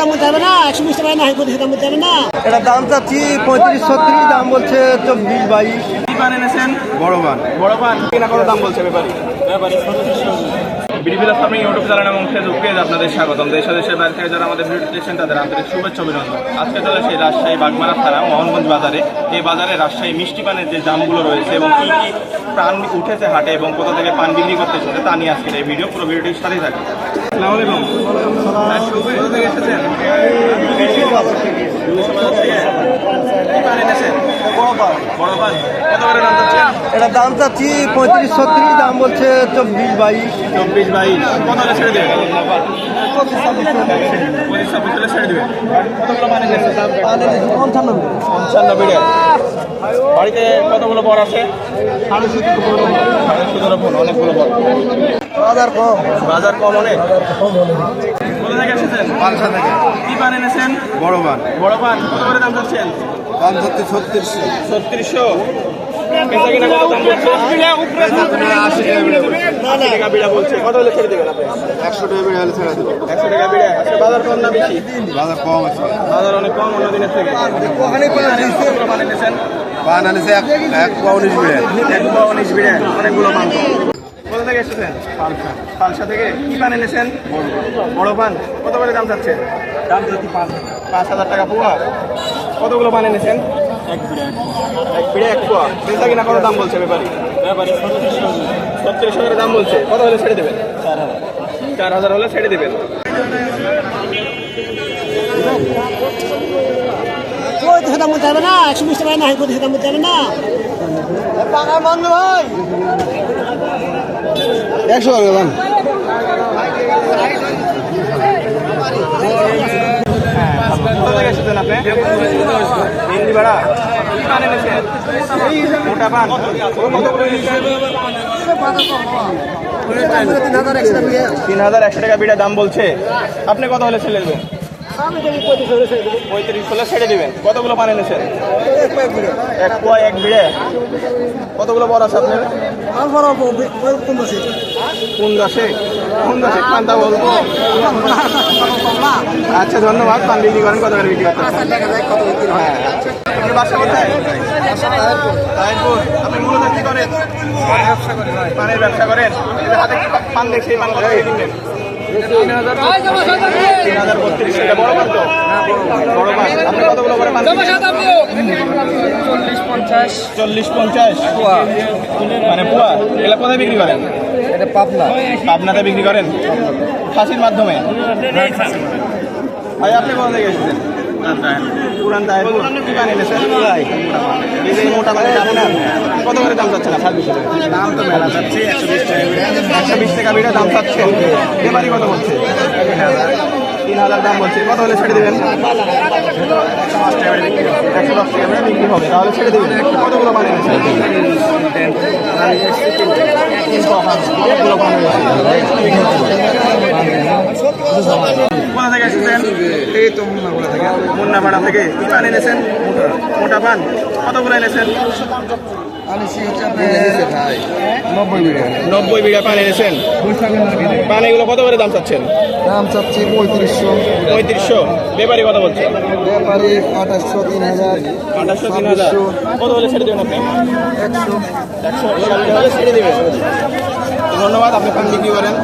দাম বলতে হবে না একশো বিশ টাকা না পঁয়ত্রিশ দাম বলতে হবে না। এটা দাম চাচ্ছি পঁয়ত্রিশ ছত্রিশ দাম বলছে চব্বিশ বাইশ। এনেছেন? বড় বান। বড় পান কিনা কত দাম বলছে ব্যাপারী? আপনি ইউটিউব চ্যানেল এবং ফেসবুক পেজ আপনাদের স্বাগতম। দেশ দেশের বাইরে থেকে যারা আমাদের ভিডিও দেখছেন তাদের আন্তরিক শুভেচ্ছা অভিনন্দন। আজকে চলে সেই রাজশাহী বাগমারা থানা মোহনগঞ্জ বাজারে। এই বাজারে রাজশাহী মিষ্টি পানের যে দামগুলো রয়েছে এবং কি কি প্রাণ উঠেছে হাটে এবং কোথা থেকে পান বিক্রি করতে চলে তা নিয়ে আজকের এই ভিডিও। পুরো ভিডিওটির সাথেই থাকে আসসালামু আলাইকুম। এসেছেন? এটা দাম চাচ্ছি পঁয়ত্রিশ ছত্রিশ দাম বলছে চব্বিশ বাইশ। চব্বিশ বাইশ। কত ছেড়ে পানি বিড়ে বাড়িতে কতগুলো বর আছে? অনেকগুলো বর। বাজার কম। বাজার কম অনেক? কোথা থেকে এসেছেন? পাঁচশো থেকে। কি পান এনেছেন? বড় বান। বড় পান কত করে দাম চাচ্ছেন? দাম চাচ্ছি ছত্রিশশো। ছত্রিশশো? একশো টাকা বিড়ে হলে ছেড়ে দেবো। একশো টাকা বিড়া আজকে বাজার কম না বেশি? বাজার কম আছে। বাজার অনেক কম অন্য দিনের থেকে। পান এনেছেন? এক পাউনিশ বিড়ে এক পাও উনিশ বিড়ে অনেকগুলো পান তো। কোথা থেকে এসেছেন? পালসা। থেকে? কি পান এনেছেন? বড় পান। কত করে দাম চাচ্ছেন? দাম চাচ্ছি পাঁচ পাঁচ হাজার টাকা পোয়া কতগুলো পান এনেছেন এক বিড়ে এক পোয়া। বেচা কিনা কত দাম বলছে ব্যাপারী? ছত্রিশশো করে দাম বলছে। কত হলে ছেড়ে দেবেন? চার হাজার। হলে ছেড়ে দেবেন। দাম বলতে হবে না একশো বিশ টাকা না দাম বলতে হবে না। টাকা মানবে ভাই একশো টাকা দাম। এসেছেন আপনি? এনেছেন মোটা পান? তিন হাজার একশো টাকা বিড়া দাম বলছে আপনি কত হলে ছেড়ে দেবেন পঁয়ত্রিশ হলে ছেড়ে দেবেন কতগুলো পান এনেছেন এক পোয়া এক বিড়ে কতগুলো বড় আছে আপনার কোন দশে কোন দশে পান্তা বলব আচ্ছা ধন্যবাদ পান বিক্রি করেন কত করে বিক্রি করতেন হ্যাঁ আপনার বাসা কোথায় রায়পুর আপনি মূলত কি করেন পানের ব্যবসা করেন এই যে হাতে পান দেখছি পান কত কিনবেন তিন হাজার বত্রিশ এটা বড় পান তো বড় পান আপনি কতগুলো করে পান চল্লিশ পঞ্চাশ। মানে পুয়া। এগুলা কোথায় বিক্রি করেন? এটা পাবনা। পাবনাতে বিক্রি করেন? ফাঁসির মাধ্যমে? ভাই আপনি কোথা থেকে এসেছেন? পুরান দায়পুর কি এনেছেন? এই মোটা কত করে দাম চাচ্ছেন না দাম তো মেলা চাচ্ছি একশো বিশ টাকা। একশো বিশ টাকা বিড়া দাম চাচ্ছে এবারই কত বলছে তিন হাজার দাম বলছি কত হলে ছেড়ে দেবেন একশো দশ টাকা বিক্রি হবে তাহলে ছেড়ে দেবেন কতগুলো পানি অনেকগুলো এসেছেন এই তো মুন্নাগুলা থেকে। মুন্নাপাড়া থেকে কি পান এনেছেন মোটা পান। কতগুলো এনেছেন? নব্বই বিঘা। পান এনেছেন। পান এগুলো কত করে দাম চাচ্ছেন? দাম চাচ্ছি পঁয়ত্রিশশো। পঁয়ত্রিশশো। ব্যাপারি কথা বলছেন? ব্যাপারে আঠাশশো তিন হাজার। আঠাশশো তিন হাজার। কত হলে ছেড়ে দেবেন আপনি? একশো। একশো। হলে ছেড়ে দেবেন। ধন্যবাদ আপনি পান বিক্রি করেন।